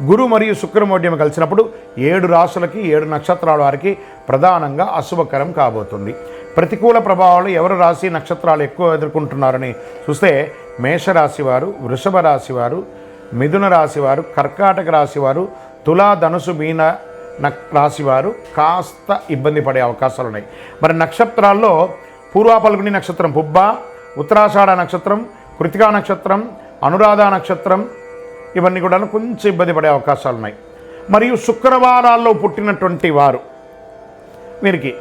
గురు మరియు శుక్రమౌఢ్యం కలిసినప్పుడు ఏడు రాశులకి ఏడు నక్షత్రాల వారికి ప్రధానంగా అశుభకరం కాబోతుంది. ప్రతికూల ప్రభావాలు ఎవరు రాశి నక్షత్రాలు ఎక్కువ ఎదుర్కొంటున్నారని చూస్తే మేషరాశి వారు వృషభ రాశి వారు మిథున రాశి వారు కర్కాటక రాశి వారు తులా ధనుసు మీన నక్ రాశి వారు కాస్త ఇబ్బంది పడే అవకాశాలు ఉన్నాయి. మరి నక్షత్రాల్లో పూర్వాపల్గుని నక్షత్రం పుబ్బ ఉత్తరాషాఢ నక్షత్రం కృతికా నక్షత్రం అనురాధ నక్షత్రం ఇవన్నీ కూడా కొంచెం ఇబ్బంది పడే అవకాశాలు ఉన్నాయి. మరియు శుక్రవారాల్లో పుట్టినటువంటి వారు వీరికి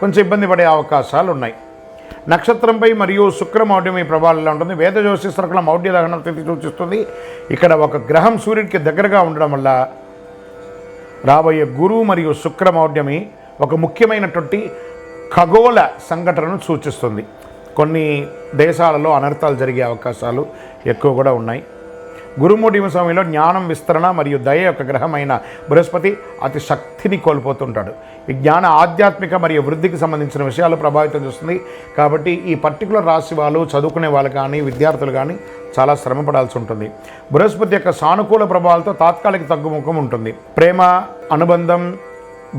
కొంచెం ఇబ్బంది పడే అవకాశాలు ఉన్నాయి. నక్షత్రంపై మరియు శుక్ర మౌఢ్యం ఈ ఉంటుంది. వేద జ్యోతిష్కుల మౌఢ్య దహనం తిథి సూచిస్తుంది. ఇక్కడ ఒక గ్రహం సూర్యుడికి దగ్గరగా ఉండడం వల్ల రాబోయే గురువు మరియు శుక్ర మౌఢ్యమి ఒక ముఖ్యమైనటువంటి ఖగోళ సంఘటనను సూచిస్తుంది. కొన్ని దేశాలలో అనర్థాలు జరిగే అవకాశాలు ఎక్కువ కూడా ఉన్నాయి. గురుమూఢిమ సమయంలో జ్ఞానం విస్తరణ మరియు దయ యొక్క గ్రహమైన బృహస్పతి అతి శక్తిని కోల్పోతుంటాడు. ఈ జ్ఞాన ఆధ్యాత్మిక మరియు వృద్ధికి సంబంధించిన విషయాలు ప్రభావితం చేస్తుంది. కాబట్టి ఈ పర్టికులర్ రాశి వాళ్ళు చదువుకునే వాళ్ళు కానీ విద్యార్థులు కానీ చాలా శ్రమపడాల్సి ఉంటుంది. బృహస్పతి యొక్క సానుకూల ప్రభావాలతో తాత్కాలిక తగ్గుముఖం ఉంటుంది. ప్రేమ అనుబంధం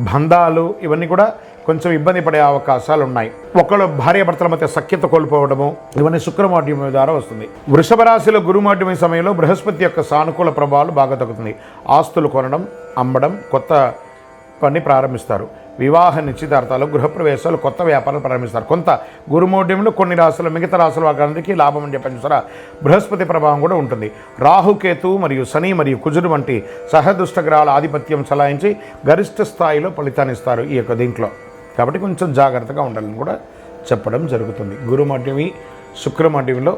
బంధాలు ఇవన్నీ కూడా కొంచెం ఇబ్బంది పడే అవకాశాలు ఉన్నాయి ఒకళ్ళు భార్యాభర్తల మధ్య సఖ్యత కోల్పోవడము ఇవన్నీ శుక్రమాడ్యం ద్వారా వస్తుంది. వృషభ రాశిలో గురుమాడ్యం సమయంలో బృహస్పతి యొక్క సానుకూల ప్రభావాలు బాగా తగ్గుతుంది ఆస్తులు కొనడం అమ్మడం కొత్త పని ప్రారంభిస్తారు. వివాహ నిశ్చితార్థాలు గృహప్రవేశాలు కొత్త వ్యాపారాలు ప్రారంభిస్తారు. కొంత గురుమౌఢ్యంలో కొన్ని రాశులు మిగతా రాశుల వారికి లాభం అని చెప్పని సరే బృహస్పతి ప్రభావం కూడా ఉంటుంది. రాహుకేతు మరియు శని మరియు కుజుడు వంటి సహదుష్ట గ్రహాల ఆధిపత్యం చలాయించి గరిష్ట స్థాయిలో ఫలితాన్నిస్తారు ఈ యొక్క దీంట్లో. కాబట్టి కొంచెం జాగ్రత్తగా ఉండాలని కూడా చెప్పడం జరుగుతుంది. గురుమడ్యమి శుక్రమడ్యమిలో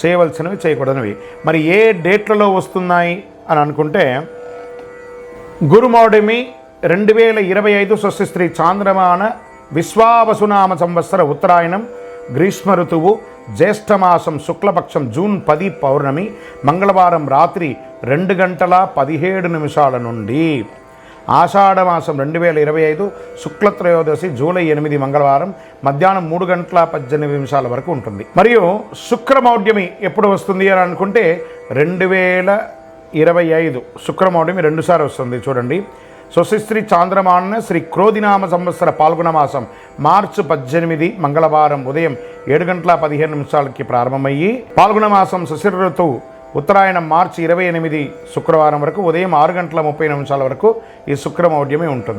చేయవలసినవి చేయకూడనివి. మరి ఏ డేట్లలో వస్తున్నాయి అని అనుకుంటే గురుమౌఢమి రెండు వేల ఇరవై ఐదు స్వస్తి చాంద్రమాన విశ్వావసునామ సంవత్సర ఉత్తరాయణం గ్రీష్మ ఋతువు జ్యేష్ఠమాసం శుక్లపక్షం జూన్ పది పౌర్ణమి మంగళవారం రాత్రి రెండు గంటల పదిహేడు నిమిషాల నుండి. ఆషాఢమాసం రెండు వేల ఇరవై ఐదు శుక్లత్రయోదశి జూలై ఎనిమిది మంగళవారం మధ్యాహ్నం మూడు గంటల పద్దెనిమిది నిమిషాల వరకు ఉంటుంది. మరియు శుక్రమౌఢ్యమి ఎప్పుడు వస్తుంది అని అనుకుంటే రెండు వేల ఇరవై ఐదు శుక్రమౌఢ్యమి రెండుసార్లు వస్తుంది చూడండి. స్వశిస్త్రీ చాంద్రమాన శ్రీ క్రోధినామ సంవత్సర పాల్గొన మాసం మార్చి పద్దెనిమిది మంగళవారం ఉదయం ఏడు గంటల పదిహేను నిమిషాలకి ప్రారంభమయ్యి పాల్గొన మాసం శశిర ఋతువు ఉత్తరాయణం మార్చి ఇరవై ఎనిమిది శుక్రవారం వరకు ఉదయం ఆరు గంటల ముప్పై నిమిషాల వరకు ఈ శుక్రమౌఢ్యమే ఉంటుంది.